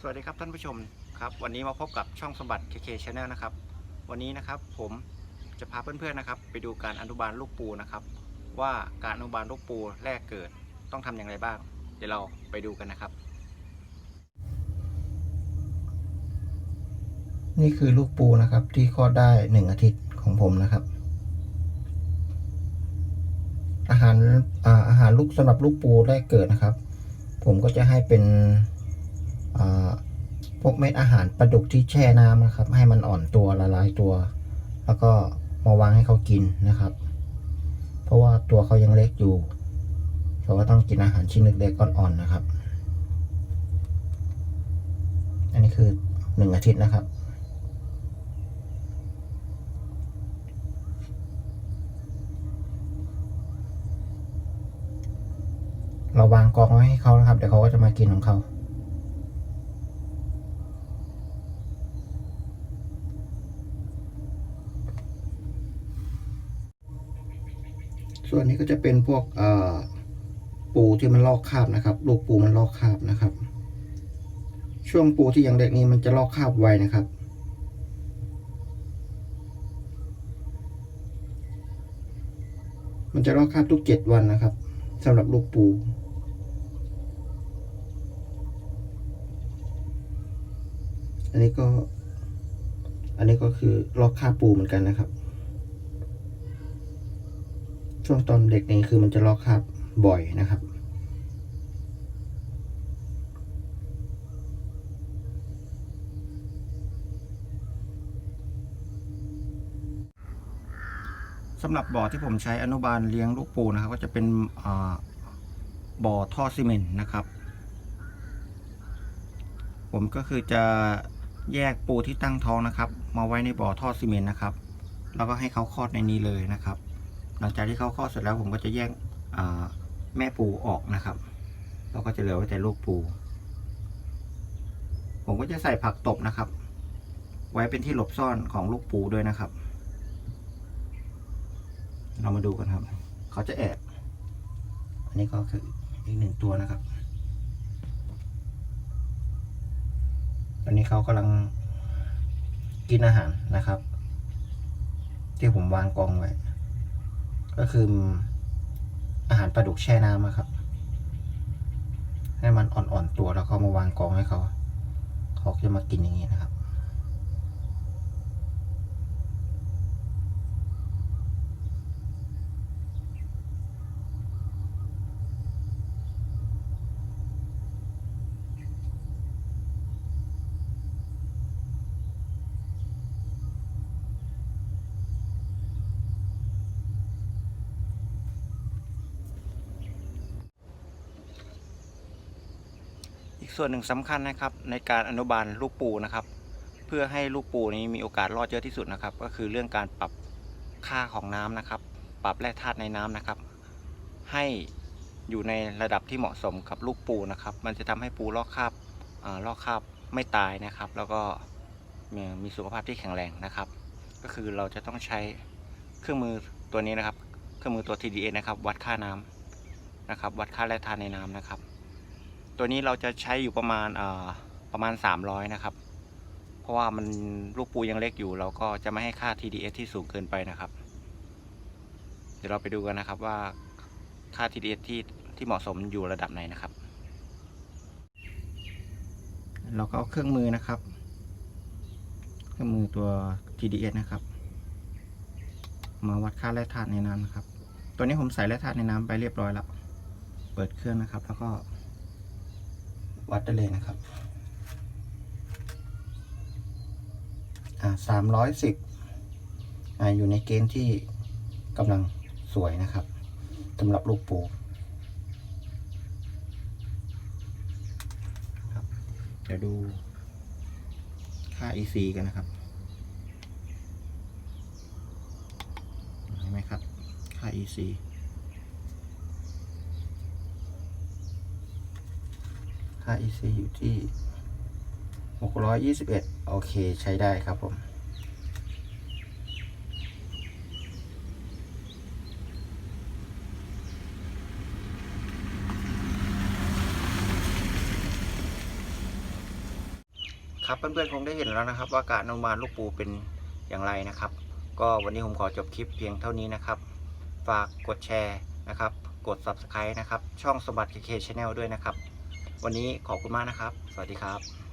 สวัสดีครับท่านผู้ชมครับ วันนี้มาพบกับช่องสมบัติ KK Channel นะครับ วันนี้นะครับผมจะพาเพื่อนๆนะครับ ไปดูการอนุบาลลูกปูนะครับ ว่าการอนุบาลลูกปูแรกเกิดต้องทำอย่างไรบ้าง เดี๋ยวเราไปดูกันนะครับ นี่คือลูกปูนะครับ ที่คลอดได้หนึ่งอาทิตย์ของผมนะครับ อาหารอาอาหารลูกสำหรับลูกปูแรกเกิดนะครับ ผมก็จะให้เป็น พวกเม็ดอาหารปลาดุกที่แช่น้ำนะครับ ให้มันอ่อนตัวละลายตัว แล้วก็มาวางให้เขากินนะครับ เพราะว่าตัวเขายังเล็กอยู่เขาก็ต้องกินอาหารชิ้นเล็กๆอ่อนๆนะครับ อันนี้คือหนึ่งอาทิตย์นะครับเราวางกองไว้ให้เขานะครับ เดี๋ยวเขาก็จะมากินของเขา ส่วนนี้ก็จะเป็นพวกปูที่มันลอกคราบนะครับ ลูกปูมันลอกคราบนะครับ ช่วงปูที่ยังเด็กนี้มันจะลอกคราบไวนะครับ มันจะลอกคราบทุกเจ็ดวันนะครับสำหรับลูกปูอันนี้ก็ อันนี้ก็คือลอกคราบปูเหมือนกันนะครับ ช่วงตอนเด็กนี่คือมันจะล็อกคราบบ่อยนะครับ สำหรับบ่อที่ผมใช้อนุบาลเลี้ยงลูกปูนะครับ ก็จะเป็นบ่อท่อซีเมนต์นะครับ ผมก็คือจะแยกปูที่ตั้งท้องนะครับ มาไว้ในบ่อท่อซีเมนต์นะครับ แล้วก็ให้เขาคลอดในนี้เลยนะครับ หลังจากที่เขาคลอดเสร็จแล้วผมก็จะแยกอ่าแม่ปูออกนะครับแล้วก็จะเหลือไว้แต่ลูกปู ผมก็จะใส่ผักตบนะครับ ไว้เป็นที่หลบซ่อนของลูกปูด้วยนะครับ เรามาดูกันครับ เขาจะแอบอันนี้ก็คืออีกหนึ่งตัวนะครับตอนนี้เขากำลังกินอาหารนะครับ ที่ผมวางกองไว้ ก็คืออาหารปลาดุกแช่น้ำครับ ให้มันอ่อนๆตัวแล้วก็มาวางกองให้เขา เขาจะมากินอย่างนี้นะครับ ส่วนหนึ่งสำคัญนะครับในการอนุบาลลูกปูนะครับ เพื่อให้ลูกปูนี้มีโอกาสรอดเยอะที่สุดนะครับ ก็คือเรื่องการปรับค่าของน้ำนะครับ ปรับแร่ธาตุในน้ำนะครับ ให้อยู่ในระดับที่เหมาะสมกับลูกปูนะครับ มันจะทำให้ปูลอกคราบลอกคราบไม่ตายนะครับ แล้วก็มีมีสุขภาพที่แข็งแรงนะครับ ก็คือเราจะต้องใช้เครื่องมือตัวนี้นะครับ เครื่องมือตัว TDS นะครับ วัดค่าน้ำนะครับ วัดค่าแร่ธาตุในน้ำนะครับ ตัวนี้เราจะใช้อยู่ประมาณประมาณ 300 นะครับ เพราะว่ามันลูกปูยังเล็กอยู่ เราก็จะไม่ให้ค่า TDS ที่สูงเกินไปนะครับ เดี๋ยวเราไปดูกันนะครับว่าค่า TDS ที่ที่เหมาะสมอยู่ระดับไหนนะครับ เราก็เอาเครื่องมือนะครับ เครื่องมือตัว TDS นะครับ มาวัดค่าแร่ธาตุในน้ำนะครับ ตัวนี้ผมใส่แร่ธาตุในน้ำไปเรียบร้อยแล้ว เปิดเครื่องนะครับ แล้วก็ วัดได้เลยนะครับอ่าสามร้อยสิบอ่าอยู่ในเกณฑ์ที่กำลังสวยนะครับสำหรับลูกปูเดี๋ยวดูค่า EC กันนะครับเห็นไหมครับ ค่า EC ค่า EC อยู่ที่ 621 โอเคใช้ได้ครับผมครับเพื่อนๆคงได้เห็นแล้วนะครับ ว่าการอนุมานลูกปูเป็นอย่างไรนะครับ ก็วันนี้ผมขอจบคลิปเพียงเท่านี้นะครับ ฝากกดแชร์นะครับ กด subscribe นะครับ ช่องสมบัติเคเคชาแนลด้วยนะครับ วันนี้ขอบคุณมากนะครับ สวัสดีครับ